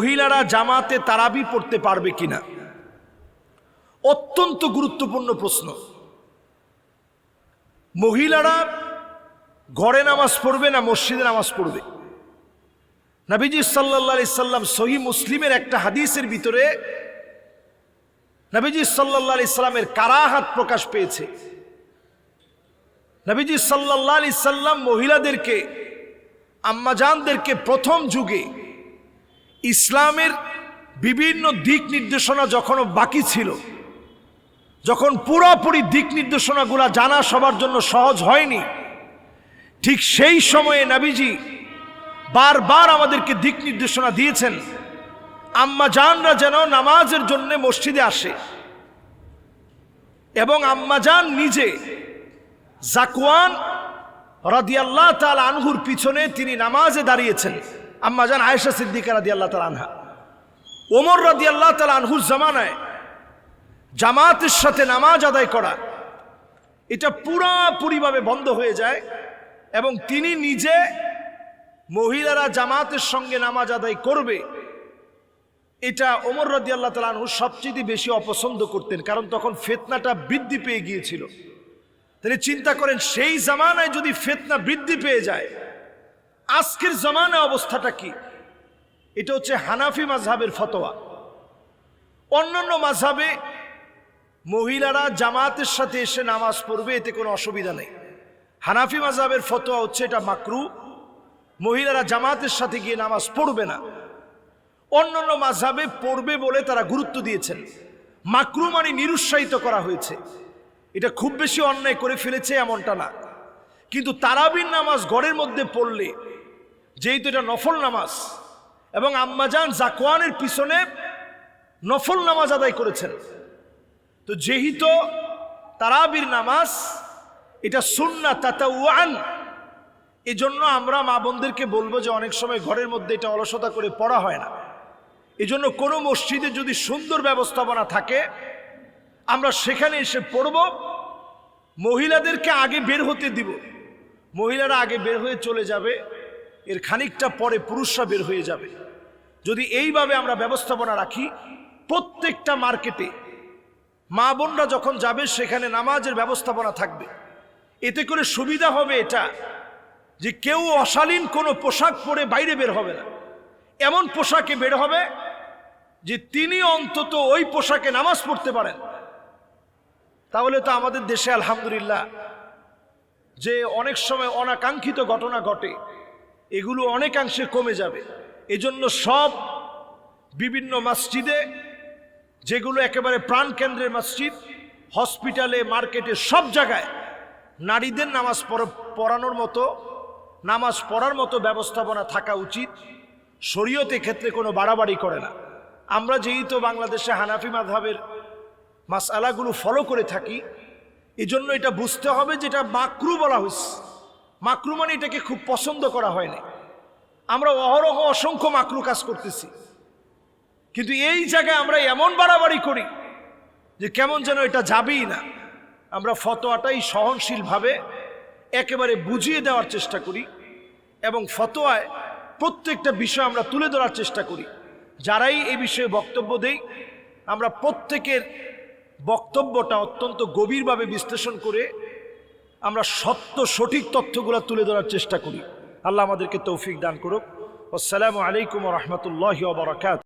মহিলারা জামাতে তারাবি পড়তে পারবে কিনা? অত্যন্ত গুরুত্বপূর্ণ প্রশ্ন। মহিলারা ঘরে নামাজ পড়বে না, মসজিদে নামাজ পড়বে? নবীজি সাল্লাহ সাল্লাম সহি মুসলিমের একটা হাদিসের ভিতরে নবীজি সাল্লাহ ইসলামের কারাহাত প্রকাশ পেয়েছে। নবীজি সাল্লাহ আলি সাল্লাম মহিলাদেরকে, আম্মাজানদেরকে প্রথম যুগে ইসলামের বিভিন্ন দিক নির্দেশনা যখনও বাকি ছিল, যখন পুরোপুরি দিক নির্দেশনাগুলো জানা সবার জন্য সহজ হয়নি, ঠিক সেই সময়ে নাবিজি বারবার আমাদেরকে দিক নির্দেশনা দিয়েছেন, আম্মা জানরা যেন নামাজের জন্য মসজিদে আসে এবং আম্মা জান নিজে জাকুয়ান রাদিয়াল্লাহ তাল আনহুর পিছনে তিনি নামাজে দাঁড়িয়েছেন। আম্মা জান আয়েশা সিদ্দিকা রাদিয়াল্লাহ তাল আনহা। ওমর রাদিয়াল্লাহ তাল আনহুর জামানায় জামাতের সাথে নামাজ আদায় করা, এটা পুরাপুরিভাবে বন্ধ হয়ে যায় এবং তিনি নিজে মহিলারা জামাতের সঙ্গে নামাজ আদায় করবে, এটা ওমর রাদি আল্লাহ তালু সবচেয়ে বেশি অপছন্দ করতেন কারণ তখন ফেতনাটা বৃদ্ধি পেয়ে গিয়েছিল। তিনি চিন্তা করেন, সেই জামানায় যদি ফেতনা বৃদ্ধি পেয়ে যায় আজকের জামানায় অবস্থাটা কি? এটা হচ্ছে হানাফি মাঝহাবের ফতোয়া। অন্যান্য মাঝহাবে মহিলারা জামাতের সাথে এসে নামাজ পড়বে, এতে কোনো অসুবিধা নেই। হানাফি মাঝহাবের ফতোয়া হচ্ছে এটা মাকরু। মহিলারা জামাতের সাথে গিয়ে নামাজ পড়বে না। অন্যান্য মাঝহাবে পড়বে বলে তারা গুরুত্ব দিয়েছেন। মাকরু মানে নিরুৎসাহিত করা হয়েছে। এটা খুব বেশি অন্যায় করে ফেলেছে এমনটা না। কিন্তু তারাবির নামাজ ঘরের মধ্যে পড়লে যেহেতু এটা নফল নামাজ, এবং আম্মাজান জাকওয়ানের পিছনে নফল নামাজ আদায় করেছেন। তো যেহেতু তারাবির নামাজ, এটা সুন্না তাতা ওয়ান এজন্য আমরা মা বোনদেরকে বলব যে অনেক সময় ঘরের মধ্যে এটা অলসতা করে পড়া হয় না। এজন্য কোনো মসজিদে যদি সুন্দর ব্যবস্থাপনা থাকে, আমরা সেখানে এসে পড়ব, মহিলাদেরকে আগে বের হতে দিব। মহিলারা আগে বের হয়ে চলে যাবে এর খানিকটা পরে পুরুষরা বের হয়ে যাবে। যদি এইভাবে আমরা ব্যবস্থাপনা রাখি, প্রত্যেকটা মার্কেটে মা বোনরা যখন যাবে, সেখানে নামাজের ব্যবস্থাপনা থাকবে। এতে করে সুবিধা হবে এটা যে কেউ অশালীন কোনো পোশাক পরে বাইরে বের হবে না। এমন পোশাকে বের হবে যে তিনি অন্তত ওই পোশাকে নামাজ পড়তে পারেন। তাহলে তো আমাদের দেশে আলহামদুলিল্লাহ যে অনেক সময় অনাকাঙ্ক্ষিত ঘটনা ঘটে। এগুলো অনেকাংশে কমে যাবে। এজন্য সব বিভিন্ন মসজিদে, যেগুলো একেবারে প্রাণকেন্দ্রের মসজিদ, হসপিটালে, মার্কেটে, সব জায়গায় নারীদের নামাজ পড়- পড়ানোর মতো, নামাজ পড়ার মতো ব্যবস্থাপনা থাকা উচিত। শরীয়তে ক্ষেত্রে কোনো বাড়াবাড়ি করে না। আমরা যেহেতু বাংলাদেশে হানাফি মাধাবের মাসালাগুলো ফলো করে থাকি, এজন্য এটা বুঝতে হবে যেটা মাকরু বলা হয়েছে মাকরু মানে এটাকে খুব পছন্দ করা হয়নি। আমরা অহরহ অসংখ্য মাকরু কাজ করতেছি। কিন্তু এই জায়গায় আমরা এমন বাড়াবাড়ি করি যে কেমন যেন এটা যাবেই না। আমরা ফতোয়াটাই সহনশীলভাবে একেবারে বুঝিয়ে দেওয়ার চেষ্টা করি এবং ফতোয়ায় প্রত্যেকটা বিষয় আমরা তুলে ধরার চেষ্টা করি। যারাই এই বিষয়ে বক্তব্য দেই, আমরা প্রত্যেকের বক্তব্যটা অত্যন্ত গভীরভাবে বিশ্লেষণ করে আমরা সত্য, সঠিক তথ্যগুলো তুলে ধরার চেষ্টা করি। আল্লাহ আমাদেরকে তৌফিক দান করুক। আসসালামু আলাইকুম রহমতুল্লাহ বারকাত